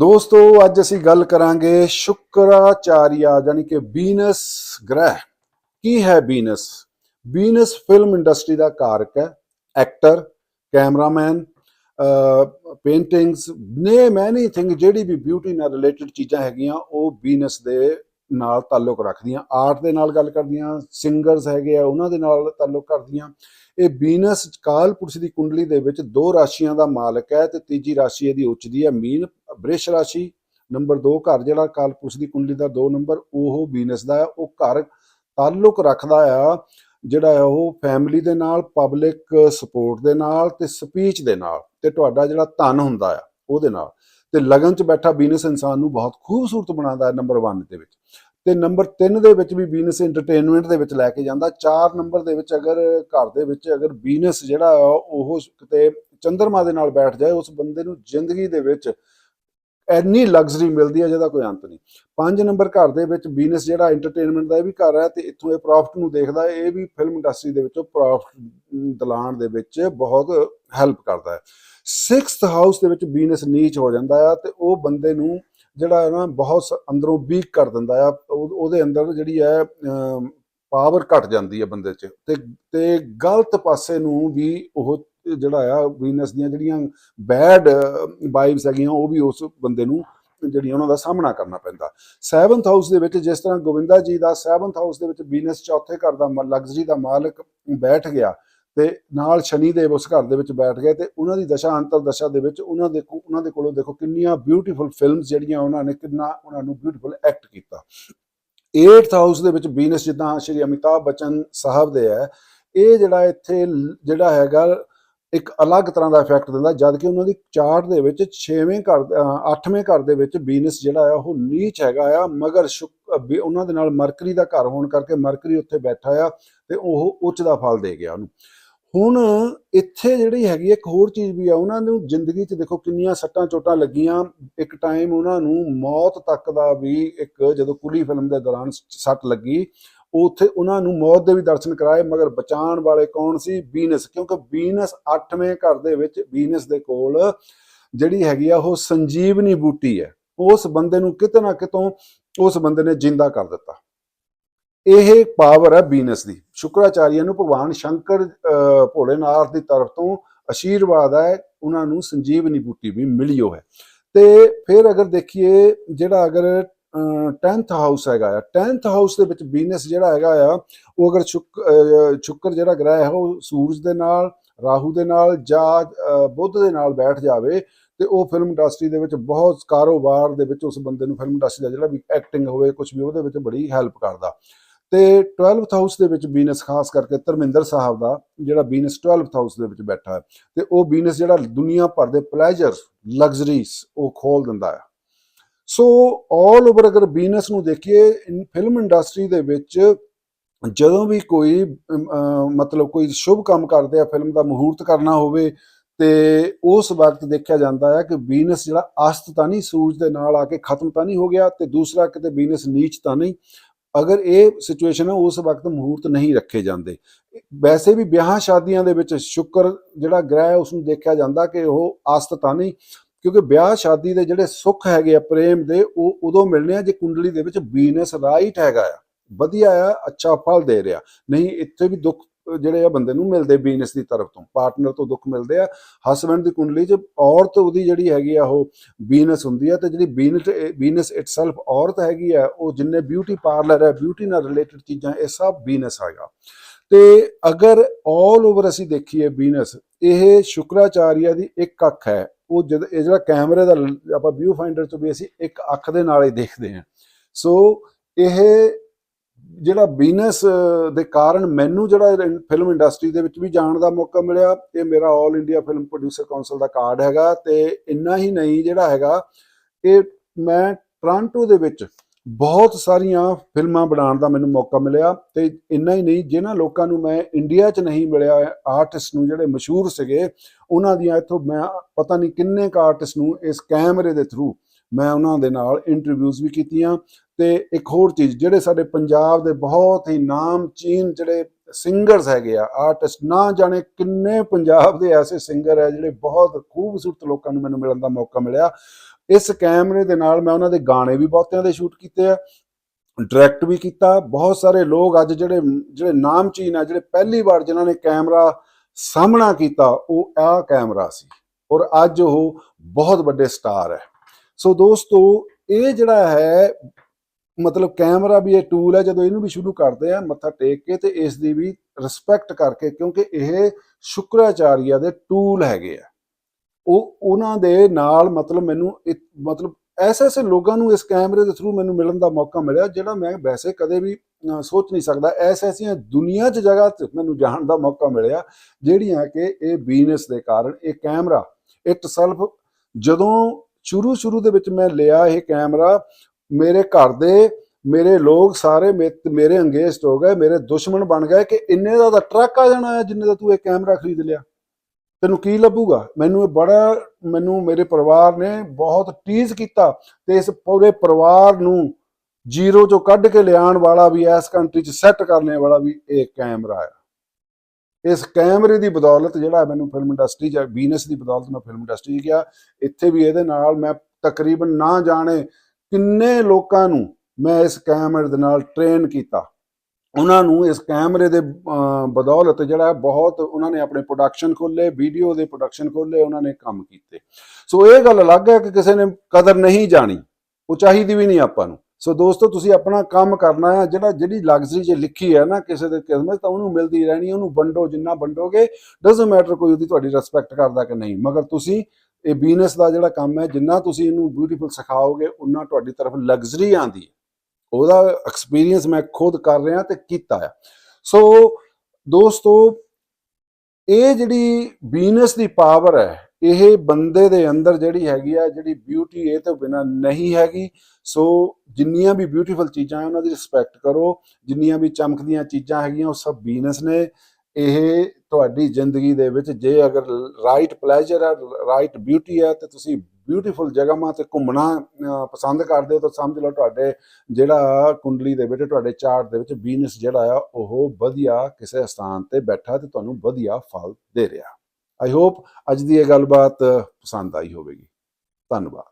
ਦੋਸਤੋ, ਅੱਜ ਅਸੀਂ ਗੱਲ ਕਰਾਂਗੇ ਸ਼ੁਕਰਾਚਾਰਿਆ ਯਾਨੀ ਕਿ ਵੀਨਸ ਗ੍ਰਹਿ। ਕੀ ਹੈ ਵੀਨਸ ਵੀਨਸ ਫਿਲਮ ਇੰਡਸਟਰੀ ਦਾ ਕਾਰਕ ਹੈ, ਐਕਟਰ, ਕੈਮਰਾਮੈਨ ਪੇਂਟਿੰਗਸ ਨੇ ਮੈਨੀ ਥਿੰਗ ਜਿਹੜੀ ਵੀ ਬਿਊਟੀ ਨਾਲ ਰਿਲੇਟਡ ਚੀਜ਼ਾਂ ਹੈਗੀਆਂ, ਉਹ ਵੀਨਸ ਦੇ ਨਾਲ ਤਾਲੁਕ ਰੱਖਦੀਆਂ, ਆਰਟ ਦੇ ਨਾਲ ਗੱਲ ਕਰਦੀਆਂ, ਸਿੰਗਰਸ ਹੈਗੇ ਆ, ਉਹਨਾਂ ਦੇ ਨਾਲ ਤਾਲੁਕ ਕਰਦੀਆਂ। ਇਹ ਵੀਨਸ ਕਾਲਪੁਰਸ਼ ਦੀ ਕੁੰਡਲੀ ਦੇ ਵਿੱਚ ਦੋ ਰਾਸ਼ੀਆਂ ਦਾ ਮਾਲਕ ਹੈ ਤੇ ਤੀਜੀ ਰਾਸ਼ੀ ਇਹਦੀ ਉੱਚਦੀ ਹੈ, ਮੀਨ ਬ੍ਰਿਸ਼ ਰਾਸ਼ੀ। ਨੰਬਰ 2 ਘਰ ਜਿਹੜਾ ਕਾਲਪੁਰਸ਼ ਦੀ ਕੁੰਡਲੀ ਦਾ 2 ਨੰਬਰ, ਉਹ ਵੀਨਸ ਦਾ ਹੈ, ਉਹ ਘਰ ਤਾਲੁਕ ਰੱਖਦਾ ਆ, ਜਿਹੜਾ ਹੈ ਉਹ ਫੈਮਿਲੀ ਦੇ ਨਾਲ, ਪਬਲਿਕ ਸਪੋਰਟ ਦੇ ਨਾਲ ਤੇ ਸਪੀਚ ਦੇ ਨਾਲ ਤੇ ਤੁਹਾਡਾ ਜਿਹੜਾ ਧਨ ਹੁੰਦਾ ਆ, ਉਹਦੇ ਨਾਲ। ਤੇ ਲਗਨ ਚ ਬੈਠਾ ਬਿਜ਼ਨਸ ਇਨਸਾਨ ਨੂੰ ਬਹੁਤ ਖੂਬਸੂਰਤ ਬਣਾਉਂਦਾ ਹੈ ਨੰਬਰ 1 ਦੇ ਵਿੱਚ। ਤੇ ਨੰਬਰ 3 ਦੇ ਵਿੱਚ ਵੀ ਬਿਜਨਸ ਐਂਟਰਟੇਨਮੈਂਟ ਦੇ ਵਿੱਚ ਲੈ ਕੇ ਜਾਂਦਾ। 4 ਨੰਬਰ ਦੇ ਵਿੱਚ ਅਗਰ, ਘਰ ਦੇ ਵਿੱਚ ਅਗਰ ਬਿਜਨਸ ਜਿਹੜਾ ਉਹ ਕਿਤੇ ਚੰਦਰਮਾ ਦੇ ਨਾਲ ਬੈਠ ਜਾਏ, ਉਸ ਬੰਦੇ ਨੂੰ ਜ਼ਿੰਦਗੀ ਦੇ ਵਿੱਚ ਇੰਨੀ ਲਗਜ਼ਰੀ ਮਿਲਦੀ ਹੈ ਜਿਹਦਾ ਕੋਈ ਅੰਤ ਨਹੀਂ। ਪੰਜ ਨੰਬਰ ਘਰ ਦੇ ਵਿੱਚ ਬਿਜ਼ਨਸ ਜਿਹੜਾ ਐਂਟਰਟੇਨਮੈਂਟ ਦਾ ਇਹ ਵੀ ਘਰ ਹੈ ਤੇ ਇੱਥੋਂ ਇਹ ਪ੍ਰੋਫਿਟ ਨੂੰ ਦੇਖਦਾ ਇਹ ਵੀ ਫਿਲਮ ਇੰਡਸਟਰੀ ਦੇ ਵਿੱਚੋਂ ਪ੍ਰੋਫਿਟ ਦਿਲਾਉਣ ਦੇ ਵਿੱਚ ਬਹੁਤ ਹੈਲਪ ਕਰਦਾ ਹੈ। 6th ਹਾਊਸ ਦੇ ਵਿੱਚ ਬਿਜ਼ਨਸ ਨੀਚ ਹੋ ਜਾਂਦਾ ਆ ਤੇ ਉਹ ਬੰਦੇ ਨੂੰ ਜਿਹੜਾ ਹੈ ਨਾ ਬਹੁਤ ਸ- ਅੰਦਰੋਂ ਵੀਕ ਕਰ ਦਿੰਦਾ ਆ, ਉਹ- ਉਹਦੇ ਅੰਦਰ ਜਿਹੜੀ ਹੈ ਪਾਵਰ ਘਟ ਜਾਂਦੀ ਹੈ ਬੰਦੇ 'ਚ ਤੇ ਤੇ ਗਲਤ ਪਾਸੇ ਨੂੰ ਵੀ ਉਹ ਜਿਹੜਾ ਆ ਵੀਨਸ ਦੀਆਂ ਜਿਹੜੀਆਂ ਬੈਡ ਵਾਈਬਸ ਹੈਗੀਆਂ, ਉਹ ਵੀ ਉਸ ਬੰਦੇ ਨੂੰ ਜਿਹੜੀਆਂ ਉਹਨਾਂ ਦਾ ਸਾਹਮਣਾ ਕਰਨਾ ਪੈਂਦਾ। 7th ਹਾਊਸ ਦੇ ਵਿੱਚ ਜਿਸ ਤਰ੍ਹਾਂ ਗੋਵਿੰਦਾ ਜੀ ਦਾ 7th ਹਾਊਸ ਦੇ ਵਿੱਚ ਵੀਨਸ ਚੌਥੇ ਘਰ ਦਾ ਲਗਜ਼ਰੀ ਦਾ ਮਾਲਕ ਬੈਠ ਗਿਆ ਤੇ ਨਾਲ ਸ਼ਨੀ ਦੇਵ ਉਸ ਘਰ ਦੇ ਵਿੱਚ ਬੈਠ ਗਏ ਤੇ ਉਹਨਾਂ ਦੀ ਦਸ਼ਾ ਅੰਤਰ ਦਸ਼ਾ ਦੇ ਵਿੱਚ ਉਹਨਾਂ ਦੇ ਉਹਨਾਂ ਦੇ ਕੋਲੋਂ ਦੇਖੋ ਕਿੰਨੀਆਂ ਬਿਊਟੀਫੁਲ ਫਿਲਮਸ ਜਿਹੜੀਆਂ ਉਹਨਾਂ ਨੇ, ਕਿੰਨਾ ਉਹਨਾਂ ਨੂੰ ਬਿਊਟੀਫੁਲ ਐਕਟ ਕੀਤਾ। 8th ਹਾਊਸ ਦੇ ਵਿੱਚ ਵੀਨਸ ਜਿੱਦਾਂ ਸ਼੍ਰੀ ਅਮਿਤਾਭ ਬਚਨ ਸਾਹਿਬ ਦੇ ਹੈ, ਇਹ ਜਿਹੜਾ ਇੱਥੇ ਜਿਹੜਾ ਹੈਗਾ ਇੱਕ ਅਲੱਗ ਤਰ੍ਹਾਂ ਦਾ ਇਫੈਕਟ ਦਿੰਦਾ ਜਦ ਕਿ ਉਹਨਾਂ ਦੀ ਚਾਰਟ ਦੇ ਵਿੱਚ 6ਵੇਂ ਘਰ 8ਵੇਂ ਘਰ ਦੇ ਵਿੱਚ ਵੀਨਸ ਜਿਹੜਾ ਆ ਉਹ ਨੀਚ ਹੈਗਾ ਆ ਮਗਰ ਸ਼ੁਕ- ਅ, ਉਹਨਾਂ ਦੇ ਨਾਲ ਮਰਕਰੀ ਦਾ ਘਰ ਹੋਣ ਕਰਕੇ ਮਰਕਰੀ ਉੱਥੇ ਬੈਠਾ ਆ ਤੇ ਉਹ ਉੱਚ ਦਾ ਫਲ ਦੇ ਗਿਆ ਉਹਨੂੰ। ਹੁਣ ਇੱਥੇ ਜਿਹੜੀ ਹੈਗੀ ਇੱਕ ਹੋਰ ਚੀਜ਼ ਵੀ ਆ ਉਹਨਾਂ ਨੂੰ ਜ਼ਿੰਦਗੀ 'ਚ ਦੇਖੋ ਕਿੰਨੀਆਂ ਸੱਟਾਂ ਚੋਟਾਂ ਲੱਗੀਆਂ। ਇੱਕ ਟਾਈਮ ਉਹਨਾਂ ਨੂੰ ਮੌਤ ਤੱਕ ਦਾ ਵੀ ਇੱਕ ਜਦੋਂ ਕੁਲੀ ਫਿਲਮ ਦੇ ਦੌਰਾਨ ਸੱਟ ਲੱਗੀ ਉੱਥੇ ਉਹਨਾਂ ਨੂੰ ਮੌਤ ਦੇ ਵੀ ਦਰਸ਼ਨ ਕਰਾਏ ਮਗਰ ਬਚਾਉਣ ਵਾਲੇ ਕੌਣ ਸੀ? ਵੀਨਸ ਕਿਉਂਕਿ ਵੀਨਸ 8ਵੇਂ ਘਰ ਦੇ ਵਿੱਚ ਵੀਨਸ ਦੇ ਕੋਲ ਜਿਹੜੀ ਹੈਗੀ ਆ ਉਹ ਸੰਜੀਵਨੀ ਬੂਟੀ ਹੈ। ਉਸ ਬੰਦੇ ਨੂੰ ਕਿਤੇ ਨਾ ਕਿਤੋਂ ਉਸ ਬੰਦੇ ਨੇ ਜਿੰਦਾ ਕਰ ਦਿੱਤਾ। ਇਹ ਪਾਵਰ ਹੈ ਵੀਨਸ ਦੀ। ਸ਼ੁਕਰਾਚਾਰੀਆ ਨੂੰ ਭਗਵਾਨ ਸ਼ੰਕਰ ਅਹ, ਭੋਲੇਨਾਥ ਦੀ ਤਰਫ ਤੋਂ ਅਸ਼ੀਰਵਾਦ ਹੈ ਉਹਨਾਂ ਨੂੰ ਸੰਜੀਵਨੀ ਬੂਟੀ ਵੀ ਮਿਲੀ ਹੋ ਹੈ ਤੇ ਫਿਰ ਅਗਰ ਦੇਖੀਏ ਜਿਹੜਾ ਅਗਰ 10th ਹਾਊਸ ਹੈਗਾ ਆ। 10th ਹਾਊਸ ਦੇ ਵਿੱਚ ਵੀਨਸ ਜਿਹੜਾ ਹੈਗਾ ਆ ਉਹ ਅਗਰ ਸ਼ੁਕ ਅਹ, ਜਿਹੜਾ ਗ੍ਰਹਿ ਹੈ ਉਹ ਸੂਰਜ ਦੇ ਨਾਲ ਰਾਹੂ ਦੇ ਨਾਲ ਜਾਂ ਬੁੱਧ ਦੇ ਨਾਲ ਬੈਠ ਜਾਵੇ ਤੇ ਉਹ ਫਿਲਮ ਇੰਡਸਟਰੀ ਦੇ ਵਿੱਚ ਬਹੁਤ ਕਾਰੋਬਾਰ ਦੇ ਵਿੱਚ ਉਸ ਬੰਦੇ ਨੂੰ ਫਿਲਮ ਇੰਡਸਟਰੀ ਦਾ ਜਿਹੜਾ ਵੀ ਐਕਟਿੰਗ ਹੋਵੇ ਕੁਝ ਵੀ ਉਹਦੇ ਵਿੱਚ ਬੜੀ ਹੈਲਪ ਕਰਦਾ। ਤੇ 12th ਹਾਊਸ ਦੇ ਵਿੱਚ ਵੀਨਸ ਖਾਸ ਕਰਕੇ ਧਰਮਿੰਦਰ ਸਾਹਿਬ ਦਾ ਜਿਹੜਾ ਵੀਨਸ 12th ਹਾਊਸ ਦੇ ਵਿੱਚ ਬੈਠਾ ਹੈ। ਤੇ ਉਹ ਵੀਨਸ ਜਿਹੜਾ ਦੁਨੀਆ ਭਰ ਦੇ ਪਲੇਜਰ ਲਗਜ਼ਰੀਜ਼ ਉਹ ਖੋਲ ਦਿੰਦਾ ਹੈ। ਸੋ ਆਲ ਓਵਰ ਅਗਰ ਬਿਜ਼ਨਸ ਨੂੰ ਦੇਖੀਏ ਫਿਲਮ ਇੰਡਸਟਰੀ ਦੇ ਵਿੱਚ ਜਦੋਂ ਵੀ ਕੋਈ ਮਤਲਬ ਕੋਈ ਸ਼ੁਭ ਕੰਮ ਕਰਦੇ ਆ ਫਿਲਮ ਦਾ ਮਹੂਰਤ ਕਰਨਾ ਹੋਵੇ, ਤੇ ਉਸ ਵਕਤ ਦੇਖਿਆ ਜਾਂਦਾ ਹੈ ਕਿ ਵੀਨਸ ਜਿਹੜਾ ਅਸਤ ਤਾਂ ਨਹੀਂ, ਸੂਰਜ ਦੇ ਨਾਲ ਆ ਕੇ ਖਤਮ ਤਾਂ ਨਹੀਂ ਹੋ ਗਿਆ, ਤੇ ਦੂਸਰਾ ਕਿਤੇ ਵੀਨਸ ਨੀਚ ਤਾਂ ਨਹੀਂ। ਅਗਰ ਇਹ ਸਿਚੁਏਸ਼ਨ ਹੈ ਉਸ ਵਕਤ ਮਹੂਰਤ ਨਹੀਂ ਰੱਖੇ ਜਾਂਦੇ। ਵੈਸੇ ਵੀ ਵਿਆਹ ਸ਼ਾਦੀਆਂ ਦੇ ਵਿੱਚ ਸ਼ੁਕਰ ਜਿਹੜਾ ਗ੍ਰਹਿ ਹੈ ਉਸ ਨੂੰ ਦੇਖਿਆ ਜਾਂਦਾ ਕਿ ਉਹ ਅਸਤ ਤਾਂ ਨਹੀਂ ਕਿਉਂਕਿ ਵਿਆਹ ਸ਼ਾਦੀ ਦੇ ਜਿਹੜੇ ਸੁੱਖ ਹੈਗੇ ਆ, ਪ੍ਰੇਮ ਦੇ, ਉਹ ਉਦੋਂ ਮਿਲਣੇ ਆ ਜੇ ਕੁੰਡਲੀ ਦੇ ਵਿੱਚ ਵੀਨਸ ਰਾਈਟ ਹੈਗਾ ਆ। ਵਧੀਆ ਆ, ਅੱਛਾ ਫਲ ਦੇ ਰਿਹਾ। ਨਹੀਂ, ਇੱਥੇ ਵੀ ਦੁੱਖ ਜਿਹੜੇ ਆ ਬੰਦੇ ਨੂੰ ਮਿਲਦੇ ਬਿਜਨਸ ਦੀ ਤਰਫ ਤੋਂ। ਪਾਰਟਨਰ ਤੋਂ ਦੁੱਖ ਮਿਲਦੇ ਆ। ਹਸਬੰਡ ਦੀ ਕੁੰਡਲੀ 'ਚ ਔਰਤ ਉਹਦੀ ਜਿਹੜੀ ਹੈਗੀ ਆ, ਉਹ ਬਿਜਨਸ ਹੁੰਦੀ ਆ ਤੇ ਜਿਹੜੀ ਵੀਨਸ ਬਿਜਨਸ ਇਟਸੈਲਫ ਔਰਤ ਹੈਗੀ ਆ, ਉਹ ਜਿੰਨੇ ਬਿਊਟੀ ਪਾਰਲਰ ਹੈ ਬਿਊਟੀ ਨਾਲ ਰਿਲੇਟਡ ਚੀਜ਼ਾਂ, ਇਹ ਸਭ ਬਿਜ਼ਨਸ ਹੈਗਾ। ਤੇ ਅਗਰ ਆਲ ਓਵਰ ਅਸੀਂ ਦੇਖੀਏ ਬਿਜ਼ਨਸ ਇਹ ਸ਼ੁਕਰਾਚਾਰੀਆ ਦੀ ਇੱਕ ਅੱਖ ਹੈ। ਉਹ ਜਦ ਇਹ ਜਿਹੜਾ ਕੈਮਰੇ ਦਾ ਆਪਾਂ ਵਿਊ ਫਾਈਂਡਰ ਤੋਂ ਵੀ ਅਸੀਂ ਇੱਕ ਅੱਖ ਦੇ ਨਾਲ ਹੀ ਦੇਖਦੇ ਹਾਂ। ਸੋ ਇਹ ਜਿਹੜਾ ਬਿਜਨਸ ਦੇ ਕਾਰਨ ਮੈਨੂੰ ਜਿਹੜਾ ਫਿਲਮ ਇੰਡਸਟਰੀ ਦੇ ਵਿੱਚ ਵੀ ਜਾਣ ਦਾ ਮੌਕਾ ਮਿਲਿਆ, ਇਹ ਮੇਰਾ 올 ਇੰਡੀਆ ਫਿਲਮ ਪ੍ਰੋਡਿਊਸਰ ਕਾਉਂਸਲ ਦਾ ਕਾਰਡ ਹੈਗਾ ਤੇ ਇੰਨਾ ਹੀ ਨਹੀਂ ਜਿਹੜਾ ਹੈਗਾ, ਇਹ ਮੈਂ ਟ੍ਰਾਂਟੋ ਦੇ ਵਿੱਚ ਬਹੁਤ ਸਾਰੀਆਂ ਫਿਲਮਾਂ ਬਣਾਉਣ ਦਾ ਮੈਨੂੰ ਮੌਕਾ ਮਿਲਿਆ ਤੇ ਇੰਨਾ ਹੀ ਨਹੀਂ, ਜਿਨ੍ਹਾਂ ਲੋਕਾਂ ਨੂੰ ਮੈਂ ਇੰਡੀਆ 'ਚ ਨਹੀਂ ਮਿਲਿਆ ਆਰਟਿਸਟ ਨੂੰ ਜਿਹੜੇ ਮਸ਼ਹੂਰ ਸੀਗੇ, ਉਹਨਾਂ ਦੀਆਂ ਇੱਥੋਂ ਮੈਂ ਪਤਾ ਨਹੀਂ ਕਿੰਨੇ ਕ ਆਰਟਿਸਟ ਨੂੰ ਇਸ ਕੈਮਰੇ ਦੇ ਥਰੂ ਮੈਂ ਉਹਨਾਂ ਦੇ ਨਾਲ ਇੰਟਰਵਿਊਜ਼ ਵੀ ਕੀਤੀਆਂ। ਤੇ ਇੱਕ ਹੋਰ ਚੀਜ਼, ਜਿਹੜੇ ਸਾਡੇ ਪੰਜਾਬ ਦੇ ਬਹੁਤ ਹੀ ਨਾਮਚੀਨ ਜਿਹੜੇ ਸਿੰਗਰਸ ਹੈਗੇ ਆ, ਆਰਟਿਸਟ, ਨਾ ਜਾਣੇ ਕਿੰਨੇ ਪੰਜਾਬ ਦੇ ਐਸੇ ਸਿੰਗਰ ਹੈ ਜਿਹੜੇ ਬਹੁਤ ਖੂਬਸੂਰਤ ਲੋਕਾਂ ਨੂੰ ਮੈਨੂੰ ਮਿਲਣ ਦਾ ਮੌਕਾ ਮਿਲਿਆ। ਇਸ ਕੈਮਰੇ ਦੇ ਨਾਲ ਮੈਂ ਉਹਨਾਂ ਦੇ ਗਾਣੇ ਵੀ ਬਹੁਤਿਆਂ ਦੇ ਸ਼ੂਟ ਕੀਤੇ ਆ ਡਾਇਰੈਕਟ ਵੀ ਕੀਤਾ। ਬਹੁਤ ਸਾਰੇ ਲੋਕ ਅੱਜ ਜਿਹੜੇ ਜਿਹੜੇ ਨਾਮਚੀਨ ਆ, ਜਿਹੜੇ ਪਹਿਲੀ ਵਾਰ ਜਿਨ੍ਹਾਂ ਨੇ ਕੈਮਰਾ ਸਾਹਮਣਾ ਕੀਤਾ, ਉਹ ਆ ਕੈਮਰਾ ਸੀ ਔਰ ਅੱਜ ਉਹ ਬਹੁਤ ਵੱਡੇ ਸਟਾਰ ਹੈ। ਸੋ ਦੋਸਤੋ, ਇਹ ਜਿਹੜਾ ਹੈ, ਮਤਲਬ ਕੈਮਰਾ ਵੀ ਇਹ ਟੂਲ ਹੈ, ਜਦੋਂ ਇਹਨੂੰ ਵੀ ਸ਼ੁਰੂ ਕਰਦੇ ਆ, ਮੱਥਾ ਟੇਕ ਕੇ ਤੇ ਇਸ ਦੀ ਵੀ ਰਿਸਪੈਕਟ ਕਰਕੇ, ਕਿਉਂਕਿ ਇਹ ਸ਼ੁਕਰਾਚਾਰੀਆ ਦੇ ਟੂਲ ਹੈਗੇ ਆ। ਉਹ ਉਹਨਾਂ ਦੇ ਨਾਲ ਮਤਲਬ ਮੈਨੂੰ ਮਤਲਬ ਐਸੇ ਐਸੇ ਲੋਕਾਂ ਨੂੰ ਇਸ ਕੈਮਰੇ ਦੇ ਥਰੂ ਮੈਨੂੰ ਮਿਲਣ ਦਾ ਮੌਕਾ ਮਿਲਿਆ, ਜਿਹੜਾ ਮੈਂ ਵੈਸੇ ਕਦੇ ਵੀ ਸੋਚ ਨਹੀਂ ਸਕਦਾ। ਐਸ ਐਸੀਆਂ ਦੁਨੀਆ 'ਚ ਜਗ੍ਹਾ ਤੇ ਮੈਨੂੰ ਜਾਣ ਦਾ ਮੌਕਾ ਮਿਲਿਆ, ਜਿਹੜੀਆਂ ਕਿ ਇਹ ਬਿਜ਼ਨਸ ਦੇ ਕਾਰਨ ਇਹ ਕੈਮਰਾ ਇਟ ਸੈਲਫ ਜਦੋਂ ਸ਼ੁਰੂ ਸ਼ੁਰੂ ਦੇ ਵਿੱਚ ਮੈਂ ਲਿਆ ਇਹ ਕੈਮਰਾ, ਮੇਰੇ ਘਰ ਦੇ, ਮੇਰੇ ਲੋਕ ਸਾਰੇ ਮੇ- ਮੇਰੇ ਅੰਗੇਜਡ ਹੋ ਗਏ, ਮੇਰੇ ਦੁਸ਼ਮਣ ਬਣ ਗਏ ਕਿ ਇੰਨੇ ਦਾ ਟਰੱਕ ਆ ਜਾਣਾ ਹੈ ਜਿੰਨੇ ਦਾ ਤੂੰ ਇਹ ਕੈਮਰਾ ਖਰੀਦ ਲਿਆ। ਤੈਨੂੰ ਕੀ ਲੱਭੂਗਾ? ਮੈਨੂੰ ਇਹ ਬੜਾ, ਮੈਨੂੰ ਮੇਰੇ ਪਰਿਵਾਰ ਨੇ ਬਹੁਤ ਟੀਜ਼ ਕੀਤਾ ਤੇ ਇਸ ਪੂਰੇ ਪਰਿਵਾਰ ਨੂੰ ਜ਼ੀਰੋ ਚੋਂ ਕੱਢ ਕੇ ਲਿਆਉਣ ਵਾਲਾ ਵੀ, ਇਸ ਕੰਟਰੀ 'ਚ ਸੈੱਟ ਕਰਨੇ ਵਾਲਾ ਵੀ ਇਹ ਕੈਮਰਾ ਹੈ ਇਸ ਕੈਮਰੇ ਦੀ ਬਦੌਲਤ ਜਿਹੜਾ ਮੈਨੂੰ ਫਿਲਮ ਇੰਡਸਟਰੀ 'ਚ ਬਿਜਨਸ ਦੀ ਬਦੌਲਤ ਮੈਂ ਫਿਲਮ ਇੰਡਸਟਰੀ 'ਚ ਗਿਆ, ਇੱਥੇ ਵੀ ਇਹਦੇ ਨਾਲ ਮੈਂ ਤਕਰੀਬਨ ਨਾ ਜਾਣੇ ਕਿੰਨੇ ਲੋਕਾਂ ਨੂੰ ਮੈਂ ਇਸ ਕੈਮਰੇ ਦੇ ਨਾਲ ਟ੍ਰੇਨ ਕੀਤਾ। ਉਹਨਾਂ ਨੂੰ ਇਸ ਕੈਮਰੇ ਦੇ ਬਦੌਲਤ ਜਿਹੜਾ ਬਹੁਤ ਉਹਨਾਂ ਨੇ ਆਪਣੇ ਪ੍ਰੋਡਕਸ਼ਨ ਖੋਲੇ ਵੀਡੀਓ ਦੇ ਪ੍ਰੋਡਕਸ਼ਨ ਖੋਲੇ ਉਹਨਾਂ ਨੇ ਕੰਮ ਕੀਤੇ। ਸੋ ਇਹ ਗੱਲ ਅਲੱਗ ਹੈ ਕਿ ਕਿਸੇ ਨੇ ਕਦਰ ਨਹੀਂ ਜਾਣੀ। ਉਹ ਚਾਹੀਦੀ ਵੀ ਨਹੀਂ ਆਪਾਂ ਨੂੰ। ਸੋ ਦੋਸਤੋ, ਤੁਸੀਂ ਆਪਣਾ ਕੰਮ ਕਰਨਾ ਹੈ, ਜਿਹੜਾ, ਜਿਹੜੀ ਲਗਜ਼ਰੀ ਜੇ ਲਿਖੀ ਹੈ ਨਾ ਕਿਸੇ ਦੇ ਕਿਸਮਤ, ਤਾਂ ਉਹਨੂੰ ਮਿਲਦੀ ਰਹਿਣੀ, ਉਹਨੂੰ ਵੰਡੋ, ਜਿੰਨਾ ਵੰਡੋਗੇ ਡਸਨਟ ਮੈਟਰ ਕੋਈ ਉਹਦੀ ਤੁਹਾਡੀ ਰਿਸਪੈਕਟ ਕਰਦਾ ਕਿ ਨਹੀਂ। ਮਗਰ ਤੁਸੀਂ ਇਹ ਬਿਜ਼ਨਸ ਦਾ ਜਿਹੜਾ ਕੰਮ ਹੈ, ਜਿੰਨਾ ਤੁਸੀਂ ਇਹਨੂੰ ਬਿਊਟੀਫੁਲ ਸਿਖਾਓਗੇ ਉਨਾ ਤੁਹਾਡੀ ਤਰਫ ਲਗਜ਼ਰੀ ਆਂਦੀ ਹੈ। ਉਹਦਾ ਐਕਸਪੀਰੀਅੰਸ ਮੈਂ ਖੁਦ ਕਰ ਰਿਹਾ ਤੇ ਕੀਤਾ ਆ। ਸੋ ਦੋਸਤੋ, ਇਹ ਜਿਹੜੀ ਬੀਨਸ ਦੀ ਪਾਵਰ ਹੈ, ਇਹ ਬੰਦੇ ਦੇ ਅੰਦਰ ਜਿਹੜੀ ਹੈਗੀ ਆ, ਜਿਹੜੀ ਬਿਊਟੀ ਇਹ ਤੋਂ ਬਿਨਾ ਨਹੀਂ ਹੈਗੀ। ਸੋ ਜਿੰਨੀਆਂ ਵੀ ਬਿਊਟੀਫੁਲ ਚੀਜ਼ਾਂ ਹੈ ਉਹਨਾਂ ਦੀ ਰਿਸਪੈਕਟ ਕਰੋ। ਜਿੰਨੀਆਂ ਵੀ ਚਮਕਦੀਆਂ ਚੀਜ਼ਾਂ ਹੈਗੀਆਂ, ਉਹ ਸਭ ਬੀਨਸ ਨੇ। ਇਹ ਤੁਹਾਡੀ ਜ਼ਿੰਦਗੀ ਦੇ ਵਿੱਚ ਜੇ ਅਗਰ ਰਾਈਟ ਪਲੇਜਰ ਹੈ ਰਾਈਟ ਬਿਊਟੀ ਹੈ ਤੇ ਤੁਸੀਂ ਬਿਊਟੀਫੁਲ ਜਗ੍ਹਾਵਾਂ ਤੇ ਘੁੰਮਣਾ ਪਸੰਦ ਕਰਦੇ ਹੋ ਤਾਂ ਸਮਝ ਲਓ ਤੁਹਾਡੇ ਜਿਹੜਾ ਕੁੰਡਲੀ ਦੇ ਵਿੱਚ ਤੁਹਾਡੇ ਚਾਰਟ ਦੇ ਵਿੱਚ ਬੀਨਸ ਜਿਹੜਾ ਆ, ਉਹ ਵਧੀਆ ਕਿਸੇ ਸਥਾਨ ਤੇ ਬੈਠਾ ਤੇ ਤੁਹਾਨੂੰ ਵਧੀਆ ਫਲ ਦੇ ਰਿਹਾ। ਆਈ ਹੋਪ ਅੱਜ ਦੀ ਇਹ ਗੱਲਬਾਤ ਪਸੰਦ ਆਈ ਹੋਵੇਗੀ। ਧੰਨਵਾਦ।